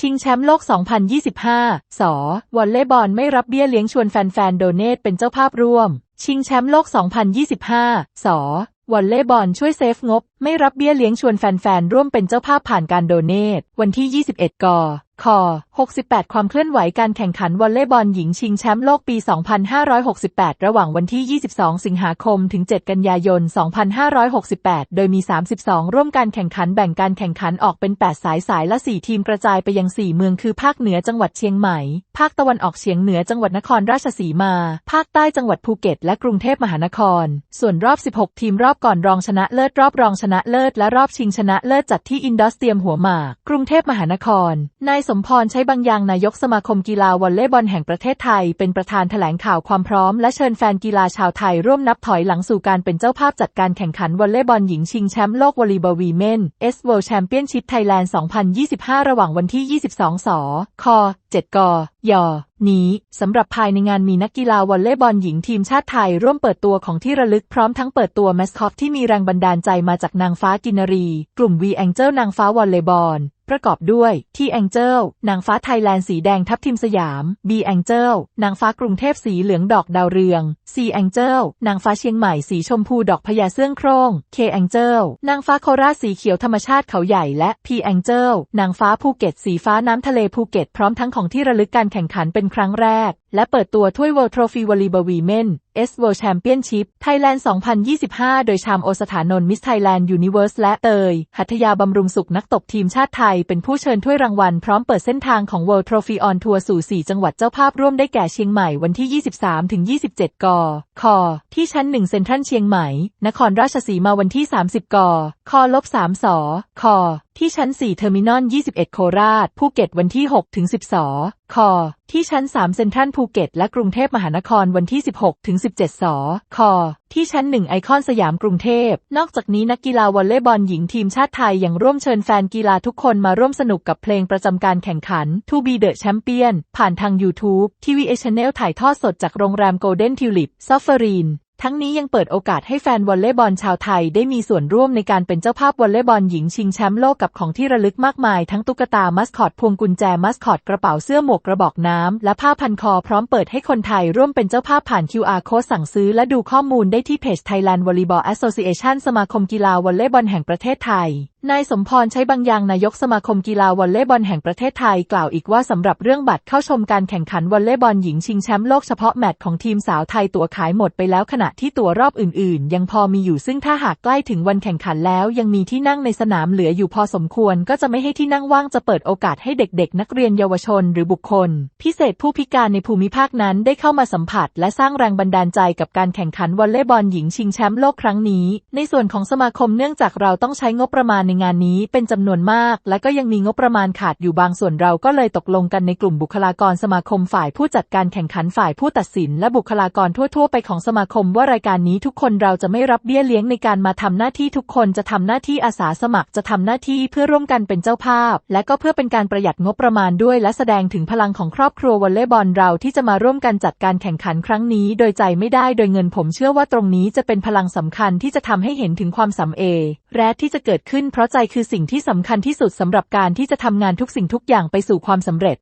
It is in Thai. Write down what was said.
ชิงแชมป์โลก 2025สวอลเลย์บอลไม่รับเบี้ยเลี้ยงชวนแฟนๆ โดเนทเป็นเจ้าภาพร่วม ชิงแชมป์โลก 2025สวอลเลย์บอลช่วยเซฟงบไม่รับเบี้ยเลี้ยงชวนแฟนๆ ร่วมเป็นเจ้าภาพผ่านการโดเนท วันที่ 21 กค68 ความเคลื่อนไหวการแข่งขันวอลเลย์บอลหญิงชิงแชมป์โลกปี 2568 ระหว่างวันที่ 22 สิงหาคม ถึง 7 กันยายน 2568 โดยมี 32 ร่วมการแข่งขันแบ่งการแข่งขันออกเป็น 8 สายสายละ 4 ทีมกระจายไปยัง 4 เมืองคือ ภาคเหนือจังหวัดเชียงใหม่ ภาคตะวันออกเฉียงเหนือจังหวัดนครราชสีมา ภาคใต้จังหวัดภูเก็ต และกรุงเทพมหานคร ส่วนรอบ 16 ทีมรอบก่อนรองชนะเลิศรอบรองชนะเลิศและรอบชิงชนะเลิศจัดที่อินดอสเตียมหัวหมาก กรุงเทพมหานคร นายสมพรใช้บางอย่างนายกสมาคมกีฬาวอลเลย์บอลแห่งประเทศไทย เป็นประธานแถลงข่าวความพร้อม และเชิญแฟนกีฬาชาวไทยร่วมนับถอยหลังสู่การเป็นเจ้าภาพจัดการแข่งขันวอลเลย์บอลหญิงชิงแชมป์โลกวอลเลย์บอลวีเมนเอสเวิลด์แชมเปี้ยนชิพไทยแลนด์ 2025 ระหว่างวันที่ 22 สค 7 กยนี้สำหรับภายในงานมีนักกีฬาวอลเลย์บอลหญิงทีมชาติไทย ร่วมเปิดตัวของที่ระลึกพร้อมทั้งเปิดตัวแมสคอตที่มีแรงบันดาลใจมาจากนางฟ้ากินรี กลุ่มวีแองเจิลนางฟ้าวอลเลย์บอล ประกอบด้วย T Angel นางฟ้าไทยแลนด์สีแดงทับทิมสยาม B Angel นางฟ้ากรุงเทพสีเหลืองดอกดาวเรือง C Angel นางฟ้าเชียงใหม่สีชมพูดอกพญาเสื้องโครง K Angel นางฟ้าโคราชสีเขียวธรรมชาติเขาใหญ่และ P Angel นางฟ้าภูเก็ตสีฟ้าน้ำทะเลภูเก็ตพร้อมทั้งของที่ระลึกการแข่งขันเป็นครั้งแรก และเปิดตัวถ้วย World Trophy Volleyball Women S World Championship Thailand 2025 โดยชามโอสถานนท์ Miss Thailand Universe และเตย หัตยาบำรุงสุขนักตบทีมชาติไทย เป็นผู้เชิญถ้วยรางวัลพร้อมเปิดเส้นทางของ World Trophy on Tour สู่ 4 จังหวัดเจ้าภาพร่วมได้แก่เชียงใหม่วันที่ 23-27 กค ที่ชั้น 1 เซ็นทรัลเชียงใหม่ นครราชสีมาวันที่ 30 กคลบ3สค ที่ชั้น 4 เทอร์มินอล 21 โคราช ภูเก็ตวันที่ 6 ถึง 12 ค ที่ชั้น 3 เซ็นทรัลภูเก็ต และกรุงเทพมหานครวันที่ 16 ถึง 17 ส ค ที่ชั้น 1 ไอคอนสยามกรุงเทพ นอกจากนี้นักกีฬาวอลเลย์บอลหญิงทีมชาติไทยยังร่วมเชิญแฟนกีฬาทุกคนมาร่วมสนุกกับเพลงประจำการแข่งขัน To be the champion ผ่านทาง YouTube ทีวีเอชแนลถ่ายทอดสดจากโรงแรม Golden Tulip ซอฟเฟอรีน ทั้งนี้ยังเปิดโอกาสให้แฟนวอลเลย์บอลชาวไทยได้มีส่วนร่วมในการเป็นเจ้าภาพวอลเลย์บอลหญิงชิงแชมป์โลกกับของที่ระลึกมากมายทั้งตุ๊กตามัสคอตพวงกุญแจมัสคอตกระเป๋าเสื้อหมวกกระบอกน้ำ และผ้าพันคอพร้อมเปิดให้คนไทยร่วมเป็นเจ้าภาพผ่าน QR code สั่งซื้อและดูข้อมูลได้ที่เพจ Thailand Volleyball Association สมาคมกีฬาวอลเลย์บอลแห่งประเทศไทย นายสมพรใช้บางอย่างนายกสมาคมกีฬาวอลเลย์บอลแห่งประเทศไทยกล่าวอีกว่าสำหรับเรื่องบัตรเข้าชมการแข่งขันวอลเลย์บอลหญิงชิงแชมป์โลกเฉพาะแมตช์ของทีมสาวไทยตั๋วขายหมดไปแล้วขณะที่ตั๋วรอบอื่นๆ ยังพอมีอยู่ซึ่งถ้าหากใกล้ถึงวันแข่งขันแล้ว ยังมีที่นั่งในสนามเหลืออยู่พอสมควร ก็จะไม่ให้ที่นั่งว่างจะเปิดโอกาสให้เด็กๆ นักเรียนเยาวชน หรือบุคคล พิเศษผู้พิการในภูมิภาคนั้นได้เข้ามาสัมผัส และสร้างแรงบันดาลใจกับการแข่งขันวอลเลย์บอลหญิงชิงแชมป์โลกครั้งนี้ ในส่วนของสมาคมเนื่องจากเราต้องใช้งบประมาณในงานนี้เป็นจำนวนมาก และก็ยังมีงบประมาณขาดอยู่บางส่วนเราก็เลยตกลงกันในกลุ่มบุคลากรสมาคมฝ่ายผู้จัดการแข่งขันฝ่ายผู้ตัดสิน และบุคลากรทั่ว ๆ ไปของสมาคมว่ารายการนี้ทุกคนเราจะไม่รับเบี้ยเลี้ยงในการมาทำหน้าที่ทุกคนจะทำหน้าที่อาสาสมัครจะทำหน้าที่เพื่อร่วมกันเป็นเจ้าภาพ และก็เพื่อเป็นการประหยัดงบประมาณด้วย และแสดงถึงพลังของครอบครัววอลเลย์บอลเราที่จะมาร่วมกันจัดการแข่งขันครั้งนี้ โดยใจไม่ได้โดยเงินผมเชื่อว่าตรงนี้จะเป็นพลังสำคัญที่จะทำให้เห็นถึงความสำเอแรดที่จะเกิดขึ้นเพราะใจคือสิ่งที่สำคัญที่สุดสำหรับการที่จะทำงานทุกสิ่งทุกอย่างไปสู่ความสำเร็จ